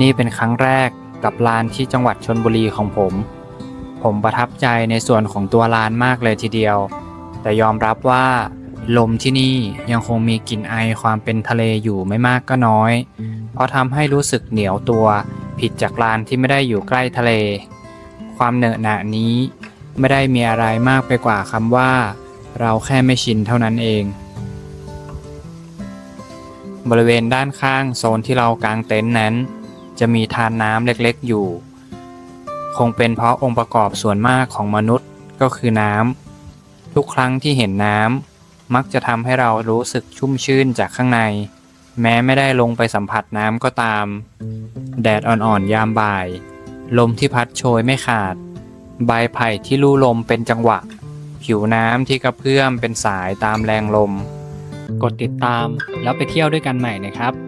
นี่เป็นครั้งแรกกับลานที่จังหวัดชนบุรีของผม ผมประทับใจในส่วนของตัวลานมากเลยทีเดียว แต่ยอมรับว่า ลมที่นี่ยังคงมีกลิ่นไอความเป็นทะเลอยู่ไม่มากก็น้อย เพราะทำให้รู้สึกเหนียวตัวผิดจากลานที่ไม่ได้อยู่ใกล้ทะเล ความเหนอะหนะนี้ไม่ได้มีอะไรมากไปกว่าคำว่า เราแค่ไม่ชินเท่านั้นเอง บริเวณด้านข้างโซนที่เรากางเต็นท์นั้น จะมีทานน้ำเล็กๆอยู่ คงเป็นเพราะองค์ประกอบส่วนมากของมนุษย์ก็คือน้ำทุกครั้งที่เห็นน้ำมักจะทำให้เรารู้สึกชุ่มชื่นจากข้างใน แม้ไม่ได้ลงไปสัมผัสน้ำก็ตาม แดดอ่อนๆยามบ่าย ลมที่พัดโชยไม่ขาด ใบไผ่ที่ลู่ลมเป็นจังหวะ ผิวน้ำที่กระเพื่อมเป็นสายตามแรงลม กดติดตามแล้วไปเที่ยวด้วยกันใหม่นะครับ